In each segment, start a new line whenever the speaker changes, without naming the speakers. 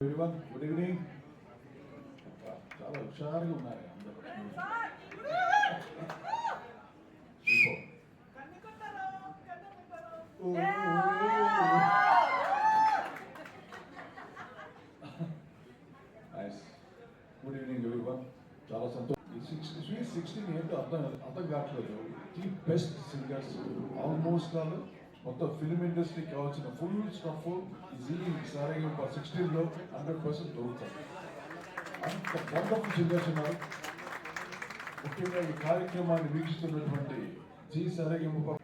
Everyone good evening చాలా హుషారుగా ఉన్నారు అందరూ. గుడ్ ఈవినింగ్ ఎవ్రీవన్ చాలా సంతోషం. సిక్స్టీ స్వీట్ సిక్స్టీన్ ఏంటో అర్థం అర్థం కావట్లేదు. The best singers almost all మొత్తం ఫిల్మ్ ఇండస్ట్రీకి కావాల్సిన ఫుల్ స్టఫ్ ఈజీ సరే సిక్స్టీన్లో హండ్రెడ్ పర్సెంట్ దొరుకుతాయి. అంత వండర్ఫుల్ సింగర్స్ ముఖ్యంగా ఈ కార్యక్రమాన్ని వీక్షిస్తున్నటువంటి జీ సరేగమ్మ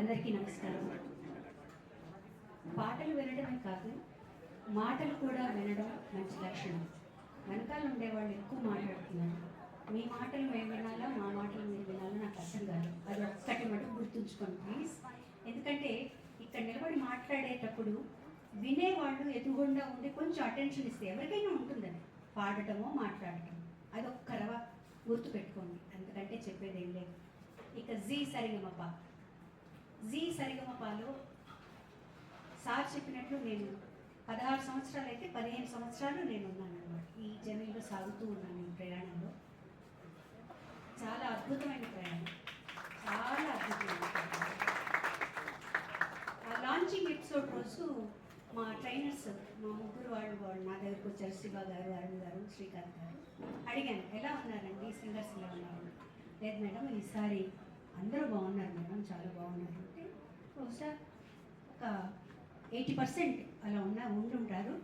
అందరికీ నమస్కారం. పాటలు వినడమే కాదు మాటలు కూడా వినడం మంచి లక్షణం. వెనకాల ఉండేవాళ్ళు ఎక్కువ మాట్లాడుతున్నారు. మీ మాటలు మేము వినాలా మా మాటలు మీరు వినాలా నాకు అర్థం కాదు. అది ఒక్కటి మటుకు గుర్తుంచుకోండి ప్లీజ్ ఎందుకంటే ఇక్కడ నిలబడి మాట్లాడేటప్పుడు వినేవాళ్ళు ఎదుగుండా ఉండి కొంచెం అటెన్షన్ ఇస్తే ఎవరికైనా ఉంటుందని పాడటమో మాట్లాడటం అది ఒక్క రవ గుర్తు పెట్టుకోండి ఎందుకంటే చెప్పేది ఏం లేదు. ఇక జీ సరిగమప. జీ సరిగమపాలో సార్ చెప్పినట్లు నేను పదహారు సంవత్సరాలు అయితే పదిహేను సంవత్సరాలు నేను ఉన్నాను. సాగుతూ ఉన్నాను ఈ ప్రయాణంలో. చాలా అద్భుతమైన ప్రయాణం. చాలా అద్భుతమైన ఆ లాంచింగ్ ఎపిసోడ్ రోజు మా ట్రైనర్స్ మా ముగ్గురు వాళ్ళు వాళ్ళు నా దగ్గరకు వచ్చారు శివ గారు అరుణ్ గారు శ్రీకాంత్ గారు. అడిగాను ఎలా ఉన్నారండి? సింగర్స్ ఎలా ఉన్నారు? లేదు మేడం ఈసారి అందరూ బాగున్నారు మేడం చాలా బాగున్నారు. అంటే బహుశా ఒక ఎయిటీ పర్సెంట్ అలా ఉన్న ఉండుంటారు.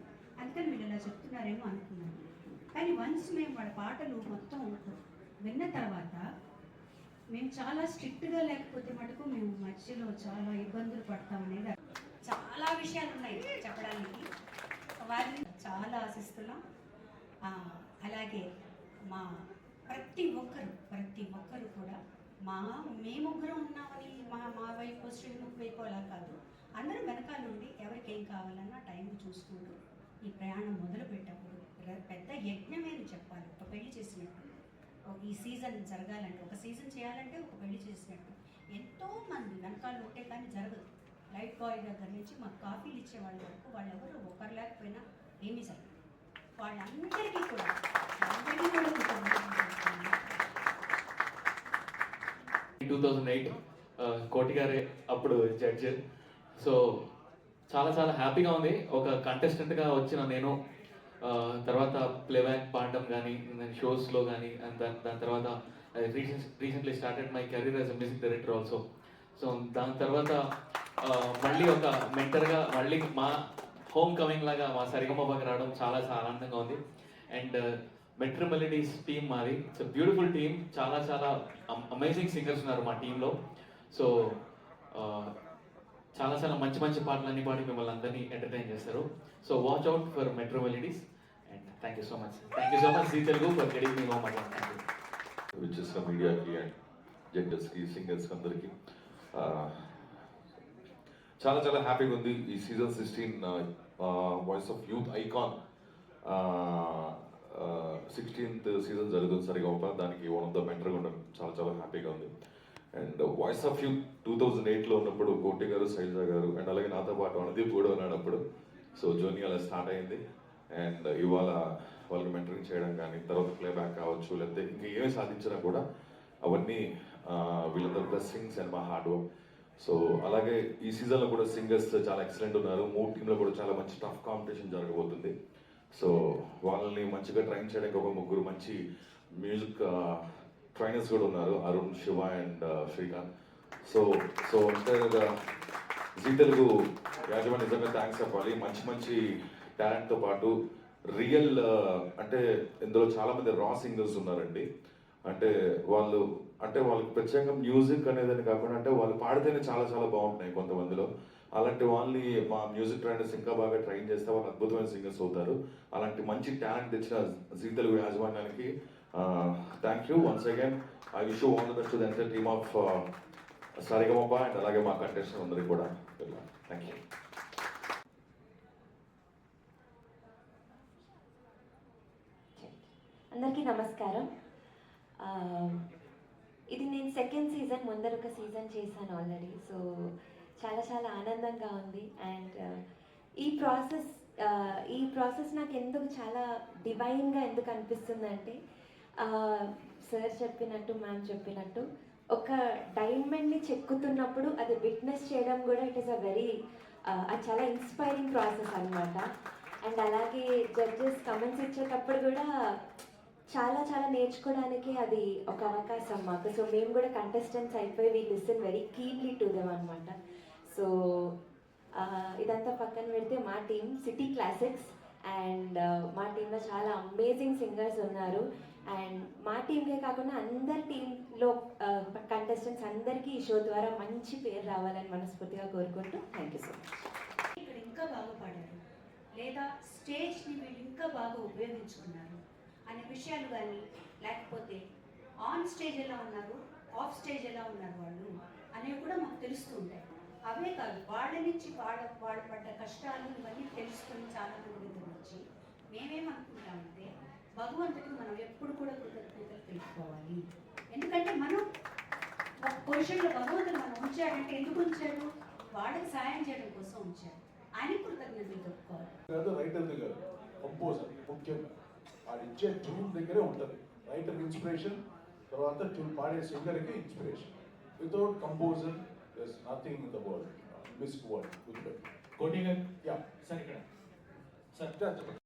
అందుకని వీళ్ళు అలా చెప్తున్నారేమో అనుకున్నాను. కానీ వన్స్ మేము వాళ్ళ పాటలు మొత్తం విన్న తర్వాత మేము చాలా స్ట్రిక్ట్గా లేకపోతే మటుకు మేము మధ్యలో చాలా ఇబ్బందులు పడతాం అనేది చాలా విషయాలు ఉన్నాయి చెప్పడానికి. వారిని చాలా ఆశిస్తున్నాం. అలాగే మా ప్రతి ఒక్కరు ప్రతి ఒక్కరు కూడా మా మేము ఉన్నామని మా మా వైపు శ్రీముఖ్ వైపు అలా కాదు. అందరూ వెనకాల నుండి ఎవరికి ఏం కావాలన్నా టైం చూసుకుంటూ ఈ ప్రయాణం మొదలు పెట్టప్పుడు పెద్ద యజ్ఞమే అని చెప్పాలి. ఒక పెళ్ళి చేసినట్టు. ఈ సీజన్ జరగాలంటే ఒక సీజన్ చేయాలంటే ఒక పెళ్ళి చేసినట్టు. ఎంతో మంది వెనకాల ఉంటే కానీ జరగదు. లైట్ బాయ్ దగ్గర నుంచి మాకు కాఫీలు ఇచ్చే వాళ్ళ వరకు వాళ్ళెవరు ఒకరు లేకపోయినా ఏమీ జరగదు. వాళ్ళందరికీ కూడా అందరికీ కూడా
టూ థౌజండ్ ఎయిట్ కోటి గారే అప్పుడు జడ్జ్. సో చాలా చాలా హ్యాపీగా ఉంది. ఒక కంటెస్టెంట్గా వచ్చిన నేను. తర్వాత ప్లేబ్యాక్ పాడడం కానీ షోస్లో కానీ అండ్ దాని దాని తర్వాత recently started my career as a music director also. So దాని తర్వాత మళ్ళీ ఒక మెంటర్గా మళ్ళీ మా హోమ్ కమింగ్ లాగా మా సరిగమపకి రావడం చాలా చాలా ఆనందంగా ఉంది. అండ్ మెట్రో మెలడీస్ టీమ్ మాది. సో బ్యూటిఫుల్ టీమ్ చాలా చాలా అమేజింగ్ సింగర్స్ ఉన్నారు మా టీంలో సో చాలా చాలా మంచి మంచి పాటలన్నీ పాడి మిమ్మల్ని అందరినీ ఎంటర్టైన్ చేస్తారు. So watch out for metro melodies and thank you so much thank you so much Zee Telugu for getting me home again
విచ్చేసిన మీడియాకి అండ్ జడ్జెస్కి సింగర్స్కి అందరికి. చాలా చాలా హ్యాపీగా ఉంది ఈ season sixteen voice of youth icon sixteenth season జరుగుతుంది సరిగా ఒక దానికి వన్ ఆఫ్ ద మెంటర్గా ఉండడం చాలా చాలా హ్యాపీగా ఉంది. And voice of you two thousand ఎయిట్లో ఉన్నప్పుడు కోటి గారు శైలజ గారు అండ్ అలాగే నాతో పాటు అనుదీప్ కూడా ఉన్నాడు అప్పుడు సో జర్నీ అలా స్టార్ట్ అయింది. అండ్ ఇవాళ వాళ్ళకి మెంటరింగ్ చేయడం కానీ తర్వాత ప్లేబ్యాక్ కావచ్చు లేకపోతే ఇంకా ఏమి సాధించినా కూడా అవన్నీ ఆ, వీళ్ళందరూ బ్లెస్సింగ్స్ అండ్ మా హార్డ్ వర్క్ సో అలాగే ఈ సీజన్లో కూడా సింగర్స్ చాలా ఎక్సలెంట్ ఉన్నారు. మూడు టీంలో కూడా చాలా మంచి టఫ్ కాంపిటీషన్ జరగబోతుంది. సో వాళ్ళని మంచిగా ట్రైన్ చేయడానికి ఒక ముగ్గురు మంచి మ్యూజిక్ ట్రైనర్స్ కూడా ఉన్నారు Arun Shiva and uh, Srikanth. So so అంటే జీ తెలుగు యాజమాన్య నిజంగా థ్యాంక్స్ చెప్పాలి మంచి మంచి టాలెంట్తో పాటు రియల్ uh, అంటే ఇందులో చాలామంది రా సింగర్స్ ఉన్నారండి. అంటే వాళ్ళు అంటే వాళ్ళకి ప్రత్యేకంగా మ్యూజిక్ అనేదని కాకుండా అంటే వాళ్ళు పాడితేనే చాలా చాలా బాగుంటున్నాయి కొంతమందిలో. అలాంటి వాళ్ళని మా మ్యూజిక్ ట్రైనర్స్ ఇంకా బాగా ట్రైన్ చేస్తే వాళ్ళు అద్భుతమైన సింగర్స్ అవుతారు. అలాంటి మంచి టాలెంట్ తెచ్చిన జీ తెలుగు యాజమాన్యానికి thank you once again I wish all the best to the entire team of Sa Re Ga Ma Pa and అలాగే మా కంటెస్టెంట్ అందరికి కూడా థ్యాంక్ యూ
అందరికీ నమస్కారం. Uh, ఇది నేను సెకండ్ సీజన్ ముందర ఒక సీజన్ చేశాను ఆల్రెడీ సో చాలా చాలా ఆనందంగా ఉంది. అండ్ uh, ఈ ప్రాసెస్ uh, ఈ ప్రాసెస్ నాకు ఎందుకు చాలా డివైన్గా ఎందుకు అనిపిస్తుందంటే సార్ చెప్పినట్టు మ్యామ్ చెప్పినట్టు ఒక డైమండ్ని చెక్కుతున్నప్పుడు అది విట్నెస్ చేయడం కూడా ఇట్ ఈస్ అ వెరీ అది చాలా ఇన్స్పైరింగ్ ప్రాసెస్ అనమాట అండ్ అలాగే జడ్జెస్ కమెంట్స్ ఇచ్చేటప్పుడు కూడా చాలా చాలా నేర్చుకోవడానికి అది ఒక అవకాశం మాకు. సో మేము కూడా కంటెస్టెంట్స్ అయిపోయి we listen very keenly to them అనమాట సో ఇదంతా పక్కన పెడితే మా team city classics and uh, మా టీంలో చాలా అమేజింగ్ సింగర్స్ ఉన్నారు. అండ్ మా టీంకే కాకుండా అందరి టీంలో కంటెస్టెంట్స్ uh, అందరికీ ఈ షో ద్వారా మంచి పేరు రావాలని మనస్ఫూర్తిగా కోరుకుంటూ థ్యాంక్ యూ సో మచ్
ఇక్కడ ఇంకా బాగా పాడారు. లేదా స్టేజ్ని వీళ్ళు ఇంకా బాగా ఉపయోగించుకున్నారు అనే విషయాలు కానీ లేకపోతే ఆన్ స్టేజ్ ఎలా ఉన్నారు ఆఫ్ స్టేజ్ ఎలా ఉన్నారు వాళ్ళు అనేవి కూడా మాకు తెలుస్తూ ఉంటాయి. అవే కాదు వాళ్ళ నుంచి వాళ్ళ పాడపడ్డ పడ్డ కష్టాలు ఇవన్నీ తెలుసుకొని చాలా నుంచి మేమేమనుకుంటామంటే భగవంతుడికి మనం ఎప్పుడు కూడా కృతజ్ఞతలు తెలుసుకోవాలి. ఎందుకంటే మనం ఒక పొజిషన్లో భగవంతుడు మనం ఉంచాడంటే ఎందుకు ఉంచాడు? వాళ్ళకి సాయం చేయడం కోసం ఉంచాడు. ఆయన కృతజ్ఞతలు చెప్పుకోవాలి
రైటర్ దగ్గర కంపోజర్ ముఖ్యంగా. వాడు ఇచ్చే ట్యూన్ దగ్గరే ఉంటుంది. రైటర్ ఇన్స్పిరేషన్ తర్వాత ట్యూన్ పాడే సింగర్కి inspiration. Without composer there's nothing in the world miss world గుర్తుపెట్టు
గారు
యా
సార్ ఇక్కడ. సార్
చెప్పండి